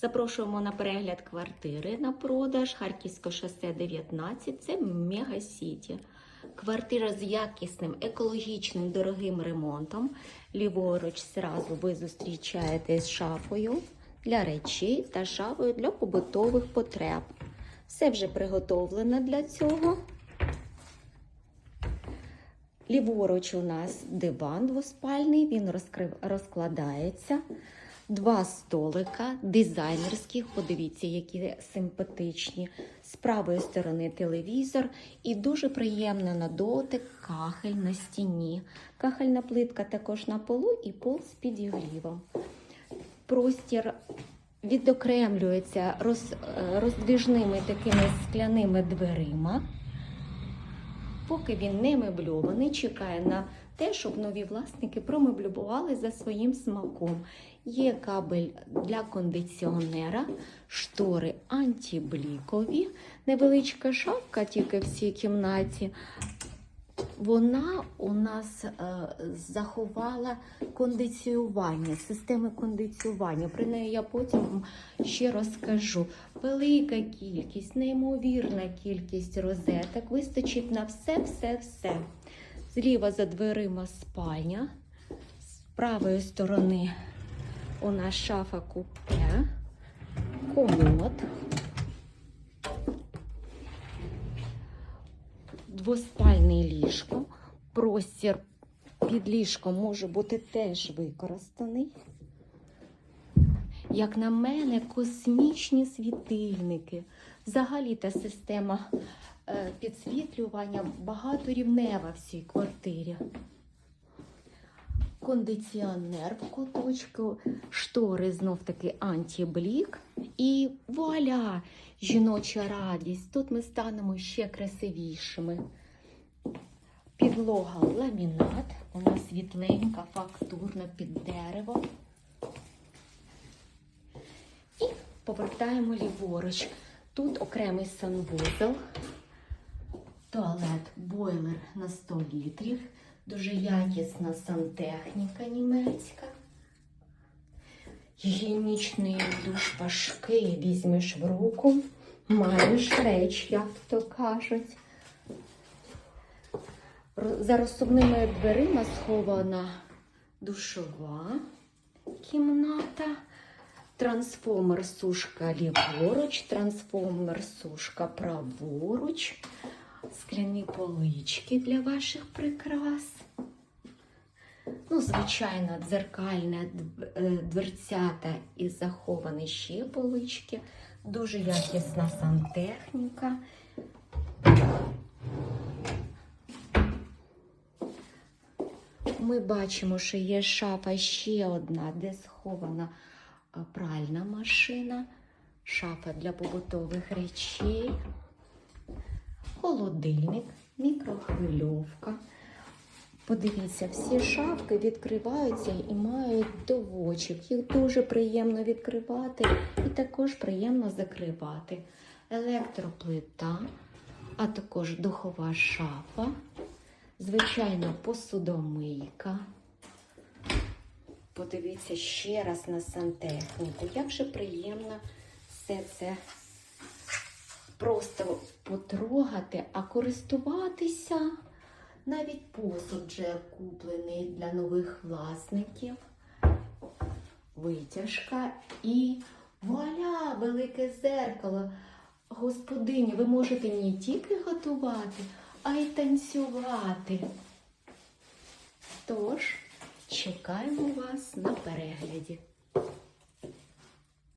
Запрошуємо на перегляд квартири на продаж Харківське шосе 19. Це Мега Сіті. Квартира з якісним, екологічним, дорогим ремонтом. Ліворуч зразу ви зустрічаєте з шафою для речей та шафою для побутових потреб. Все вже приготовлено для цього. Ліворуч у нас диван двоспальний, він розкрив, розкладається. Два столика дизайнерських, подивіться, які симпатичні. З правої сторони телевізор і дуже приємно на дотик кахель на стіні. Кахельна плитка також на полу і пол з підігрівом. Простір відокремлюється роз, е, роздвіжними такими скляними дверима. Поки він не мебльований, чекає на те, щоб нові власники промеблювали за своїм смаком. Є кабель для кондиціонера, штори антиблікові, невеличка шапка тільки в цій кімнаті. Вона у нас е, заховала кондиціювання, системи кондиціювання. Про неї я потім ще розкажу. Велика кількість, неймовірна кількість розеток. Вистачить на все, все, все. Зліва за дверима спальня, з правої сторони у нас шафа купе, комод. Двоспальне ліжко. Простір під ліжком може бути теж використаний. Як на мене, космічні світильники. Взагалі та система е, підсвітлювання багаторівнева в цій квартирі. Кондиціонер в куточку, штори знов таки антиблік. І вуаля! Жіноча радість. Тут ми станемо ще красивішими. Підлога ламінат. Вона світленька, фактурна під дерево. І повертаємо ліворуч. Тут окремий санвузол, туалет, бойлер на 100 літрів, дуже якісна сантехніка німецька. Гігієнічний душ важкий, візьмеш в руку, маєш реч, як то кажуть. За розсувними дверима схована душова кімната. Трансформер сушка ліворуч, трансформер сушка праворуч, скляні полички для ваших прикрас. Ну, звичайно, дзеркальне е, дверцята і заховані ще полички. Дуже якісна сантехніка. Ми бачимо, що є шафа ще одна, де схована пральна машина, шафа для побутових речей, холодильник, мікрохвильовка. Подивіться, всі шафки відкриваються і мають доводчик. Їх дуже приємно відкривати і також приємно закривати. Електроплита, а також духова шафа, звичайно, посудомийка. Подивіться ще раз на сантехніку. Як же приємно все це просто потрогати, а користуватися. Навіть посуд вже куплений для нових власників. Витяжка і вуаля, велике зеркало. Господині, ви можете не тільки готувати, а й танцювати. Тож, чекаємо вас на перегляді.